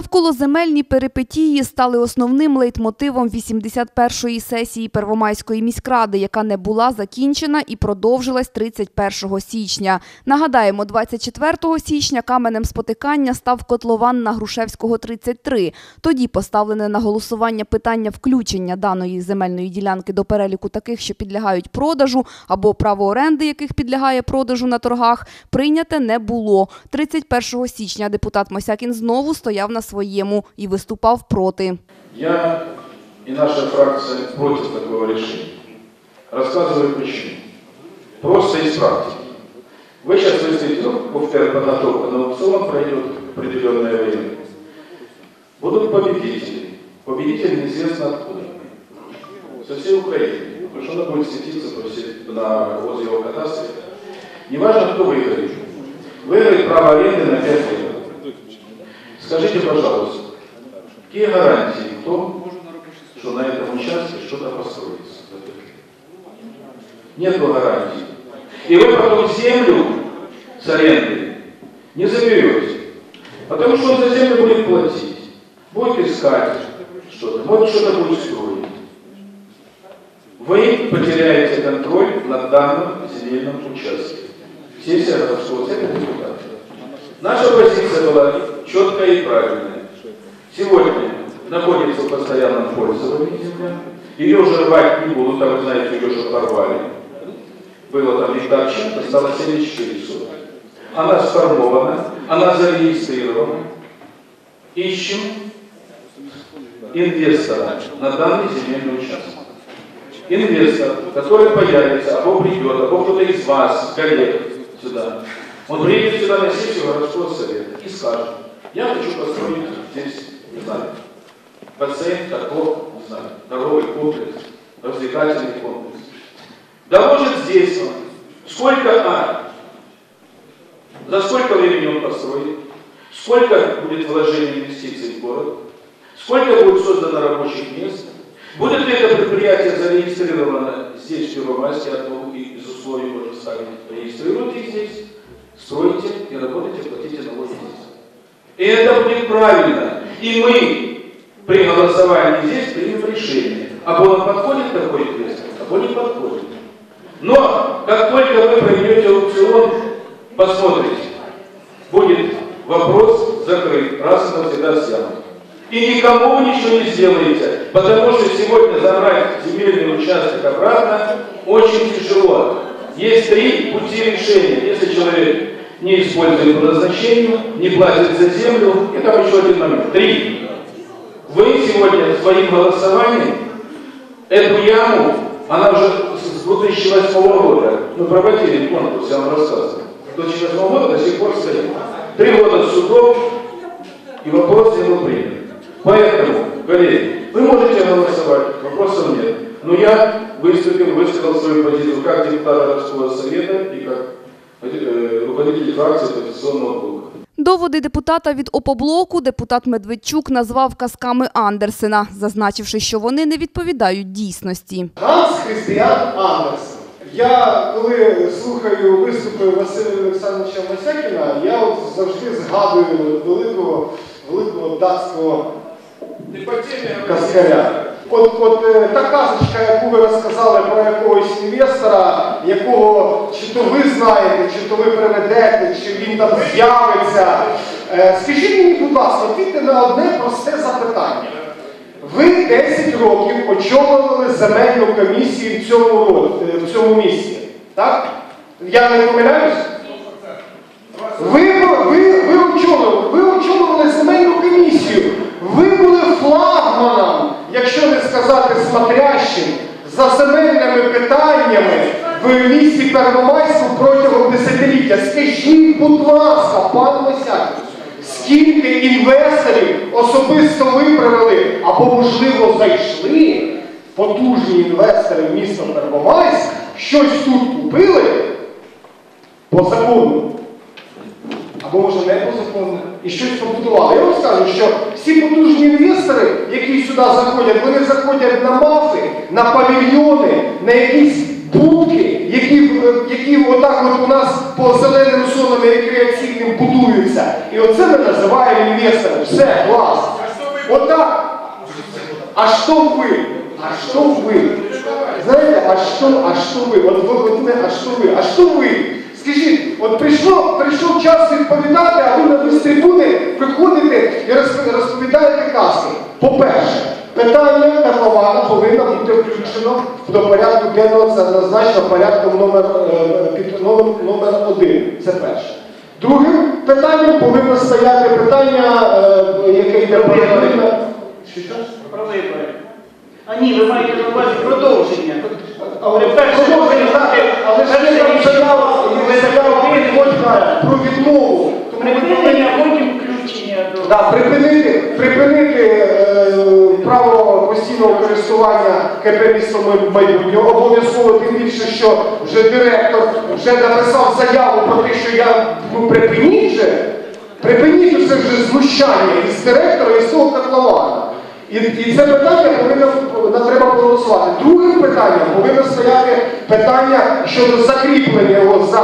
Навколоземельні перипетії стали основним лейтмотивом 81-ї сесії Первомайської міськради, яка не була закінчена і продовжилась 31 січня. Нагадаємо, 24 січня каменем спотикання став котлован на Грушевського 33. Тоді поставлене на голосування питання включення даної земельної ділянки до переліку таких, що підлягають продажу, або право оренди, яких підлягає продажу на торгах, прийняте не було. 31 січня депутат Мосякін знову стояв на своєму і виступав проти. Я и наша фракция против такого решения. Рассказываю почему. Просто из практики. Вы сейчас выставите, ну, повторяю, подготовка на аукцион пройдет определенное время. Будут победители. Победитель неизвестно откуда. Со всей Украины. Потому что будет светиться на, возле его кадастра. Неважно, кто выиграет. Выиграет право аренды на 5 Нет гарантий. И вы потом землю с арендой не заберете. Потому что за землю будет платить. Будет искать что-то. Может что-то будет строить. Вы потеряете контроль над данным земельным участком. Сессия городского совета депутатов. Наша позиция была четкая и правильная. Сегодня находится в постоянном пользовании земля. Ее уже рвать не будут, там, вы знаете, ее уже порвали. Было там гектар чем-то, стало 74 соток. Она сформована, она зарегистрирована. Ищем инвестора на данный земельный участок. Инвестор, который появится, або придет, або кто-то из вас, коллег, сюда. Он приедет сюда на сессию городского совета и скажет, я хочу построить здесь, не знаю, бассейн, каток, не знаю, торговый комплекс, развлекательный комплекс. Да может здесь он. Сколько А? За сколько времени он построит? Сколько будет вложений инвестиций в город? Сколько будет создано рабочих мест? Будет ли это предприятие зарегистрировано здесь, в Первомайске, одно из условий можно ставить? Регистрируйте здесь, стройте и работайте, платите налоги здесь. И это будет правильно. И мы при голосовании здесь примем решение. А он подходит такой инвестор, а не подходит. Но как только вы проведете аукцион, посмотрите, будет вопрос закрыт, раз и навсегда снят. И никому ничего не сделаете, потому что сегодня забрать земельный участок обратно очень тяжело. Есть три пути решения. Если человек не использует по назначению, не платит за землю, и там еще один момент. Три. Вы сегодня своим голосованием эту яму, она уже с 2008 года, мы проводили конкурс, я вам рассказывал, с 2008 года до сих пор стоит. Три года судов, и вопрос не был принят. Поэтому, коллеги, вы можете голосовать, вопросов нет. Но я выступил, высказал свою позицию как депутат городского совета и как э, руководитель фракции оппозиционного блока. Доводи депутата від опоблоку депутат Медведчук назвав казками Андерсена, зазначивши, що вони не відповідають дійсності. Ганс Христіан Андерсен. Я коли слухаю виступи Василя Олександровича Масякіна, я от завжди згадую великого, великого датського каскаря. От, от е, та казочка, яку ви розказали про якогось інвестора, якого чи то ви знаєте, чи то ви приведете, чи він там з'явиться. Е, Скажіть мені, будь ласка, відповідьте на одне просте запитання. Ви 10 років очолювали земельну комісію в цьому, ро- е, в цьому місці. Так? Я не помиляюсь? Ви, ви, ви, очолювали, ви очолювали земельну комісію. Ви були флагманом, якщо сказати смотрящим, за земельними питаннями в місті Первомайську протягом десятиліття. Скажіть, будь ласка, пан Мосяк, скільки інвесторів особисто ви або, можливо, зайшли потужні інвестори в місто Первомайськ, щось тут купили по закону. Або може не по закону, і щось побудували. Я вам скажу, що всі потужні інвестори, які сюди заходять, вони заходять на мафи, на павільйони, на якісь будки, які, які отак от у нас по зеленим зонам рекреаційним будуються. І оце ми називаємо інвестором. Все, клас. Отак. А що ви? А що ви? Знаєте, а що, а що ви? От ви, а що ви? А що ви? Скажіть, от прийшло, прийшов час відповідати, а ви на ви з виходите і розповідаєте казки. По-перше, питання котлована повинно бути включено до порядку денного, це однозначно порядком номер, е, під номер, номер один. Це перше. Другим питанням повинно стояти питання, е, яке йде. Що що? Про вибори. А ні, ви маєте на увазі продовження. Але першому продовження, але ж заява, ви є заява закрили. Приходька про відмову. Припинення, потім включення до... Да, припинити, припинити е, право постійного користування КП місто майбутнього. Обов'язково тим більше, що вже директор вже написав заяву про те, що я ну припиніть вже, припиніть це вже знущання із директора і з того котлована. І, і це питання повинно нам треба проголосувати. Другим питанням повинно стояти питання щодо закріплення його за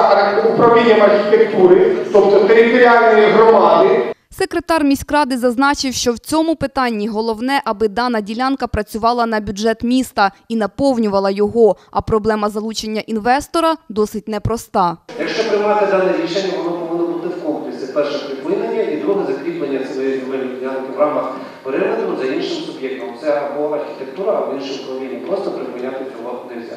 управлінням архітектури, тобто територіальної громади. Секретар міськради зазначив, що в цьому питанні головне, аби дана ділянка працювала на бюджет міста і наповнювала його, а проблема залучення інвестора досить непроста. Якщо приймати дане рішення, воно повинно бути в комплексі. Перше припинення і друге закріплення цієї земельної ділянки в рамках периметру за іншим суб'єктом. Це або архітектура, або інше управління. Просто припиняти цього не можна.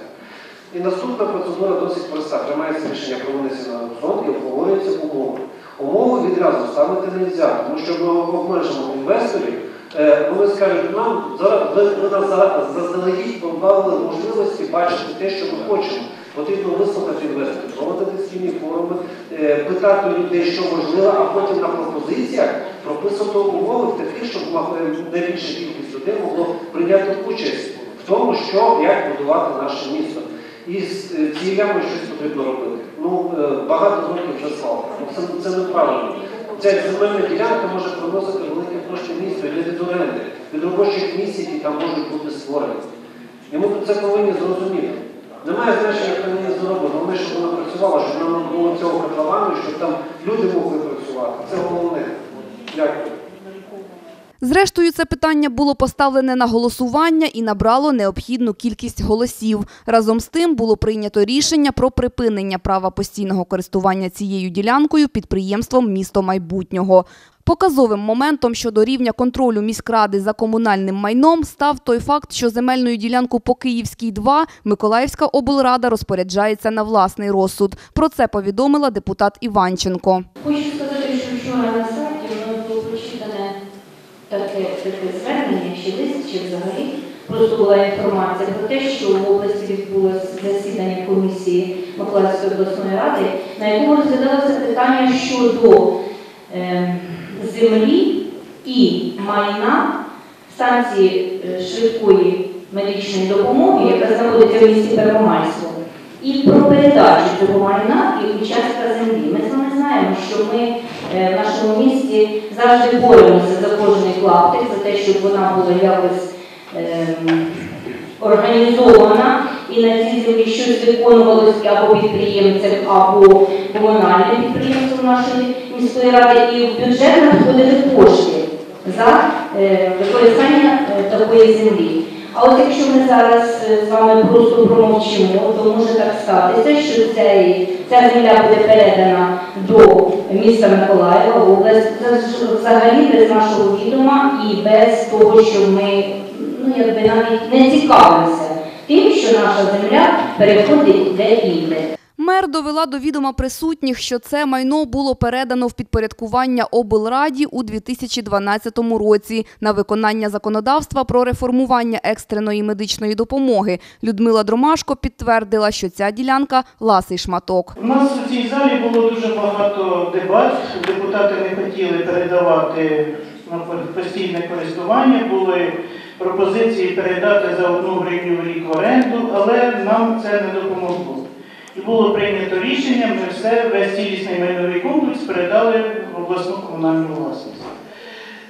І наступна процедура досить проста. Приймається рішення про винесення на аукціон і обговорюються умови. Умови відразу ставити не можна, тому що ми обмежимо інвесторів. Е, Вони скажуть, нам зараз ви, нас заздалегідь позбавили можливості бачити те, що ми хочемо. Потрібно вислухати інвесторів, проводити спільні форуми, питати у людей, що можливо, а потім на пропозиціях прописувати умови такі, щоб е, найбільша кількість людей могло прийняти участь в тому, що як будувати наше місто. І з е, цією ямою щось потрібно робити. Ну е, багато років вже свалка. Ну це, це неправильно. Ця земельна ділянка може приносити великі кошти місту і не від оренди, від робочих місць, які там можуть бути створені. І ми це повинні зрозуміти. Немає значення, як вони зроблено. Головне, щоб вона працювала, щоб нам не було цього котловану, щоб там люди могли працювати. Це головне. Дякую. Зрештою, це питання було поставлене на голосування і набрало необхідну кількість голосів. Разом з тим було прийнято рішення про припинення права постійного користування цією ділянкою підприємством місто майбутнього. Показовим моментом щодо рівня контролю міськради за комунальним майном став той факт, що земельною ділянку по Київській 2 Миколаївська облрада розпоряджається на власний розсуд. Про це повідомила депутат Іванченко. Хочу сказати, що вчора на сайті нас було прочитане таке, таке звернення, чи лист, чи взагалі просто була інформація про те, що в області відбулося засідання комісії Миколаївської обласної ради, на якому розглядалося питання щодо землі і майна станції е, швидкої медичної допомоги, яка знаходиться в місті Первомайську, і про передачу цього майна і участка землі. Ми з вами знаємо, що ми е, в нашому місті завжди боремося за кожний клаптик, за те, щоб вона була якось ем, організована і на цій землі щось виконувалося або підприємцем, або комунальним підприємством нашої міської ради, і в бюджет надходили кошти за е, використання е, такої землі. А от якщо ми зараз е, з вами просто промовчимо, то може так статися, що цей, ця земля буде передана до міста Миколаєва, взагалі без нашого відома і без того, що ми ну, якби навіть не цікавимося тим, що наша земля переходить де-інде. Мер довела до відома присутніх, що це майно було передано в підпорядкування облраді у 2012 році на виконання законодавства про реформування екстреної медичної допомоги. Людмила Дромашко підтвердила, що ця ділянка ласий шматок. У нас у цій залі було дуже багато дебат. Депутати не хотіли передавати на постійне користування. Були пропозиції передати за одну гривню в рік в оренду, але нам це не допомогло. І було прийнято рішення, ми все, весь цілісний майновий комплекс передали в обласну комунальну власність.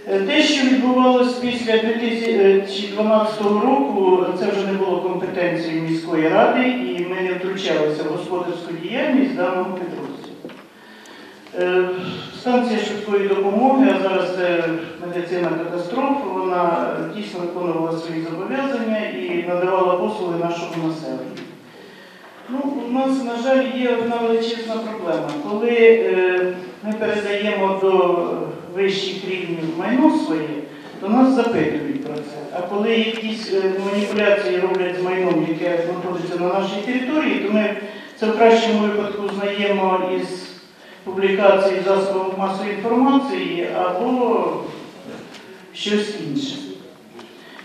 Е, Те, що відбувалося після 2012 року, це вже не було компетенцією міської ради, і ми не втручалися в господарську діяльність даного підрозділу. Е, Станція швидкої допомоги, а зараз це медицина катастроф, вона дійсно виконувала свої зобов'язання і надавала послуги нашому населенню. Ну, у нас, на жаль, є одна величезна проблема. Коли е, ми передаємо до вищих рівнів майно своє, то нас запитують про це. А коли якісь е, маніпуляції роблять з майном, яке знаходиться на нашій території, то ми це в кращому випадку знаємо із публікацій в засобах масової інформації або щось інше.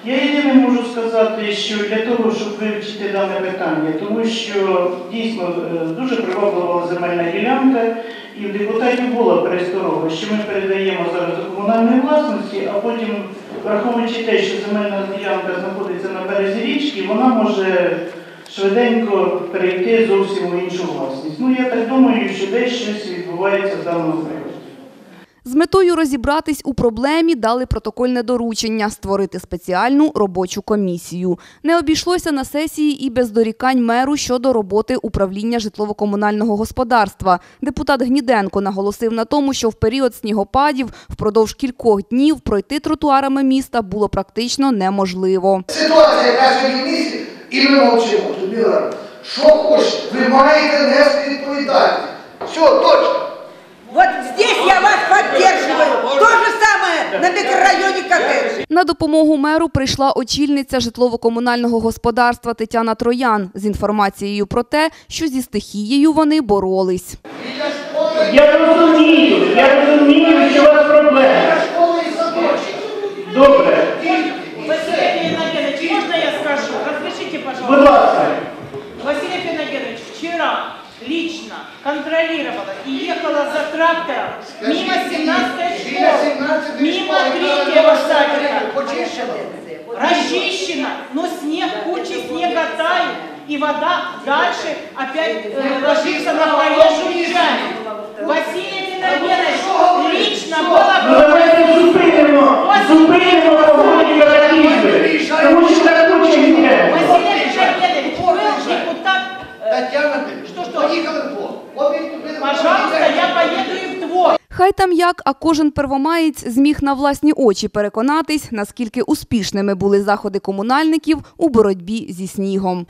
Я єдине можу сказати, що для того, щоб вивчити дане питання, тому що дійсно е, дуже приваблива земельна ділянка, і в депутатів була пересторога, що ми передаємо зараз до комунальної власності, а потім, враховуючи те, що земельна ділянка знаходиться на березі річки, вона може швиденько перейти зовсім у іншу власність. Ну я так думаю, що десь щось відбувається даного приводу. З метою розібратись у проблемі дали протокольне доручення створити спеціальну робочу комісію. Не обійшлося на сесії і без дорікань меру щодо роботи управління житлово-комунального господарства. Депутат Гніденко наголосив на тому, що в період снігопадів впродовж кількох днів пройти тротуарами міста було практично неможливо. Ситуація, яка сьогодні місті, і ми мовчимо. Що хочете, ви маєте нести відповідальність. Все, точно. Вот здесь я вас поддерживаю. То же самое на микрорайоне КТ. На допомогу меру прийшла очільниця житлово-комунального господарства Тетяна Троян з інформацією про те, що зі стихією вони боролись. Я розумію, я розумію, що у вас садочки. Добре, Василий Феногенович, можно я скажу? Будь пожалуйста. ласка. Василий Феногенович вчера лично контролировала и ехала за трактором мимо 17 Біля школы, 17 мимо школи, третьего яка садика. Почищено. Расчищено, но снег, куча снега тает, и вода дальше опять э, ложится на проезжую часть. Василий Феногенович лично Ну была давайте зупинимо, зупинимо погодні катаклізми, тому що Хай там як, а кожен первомаєць зміг на власні очі переконатись, наскільки успішними були заходи комунальників у боротьбі зі снігом.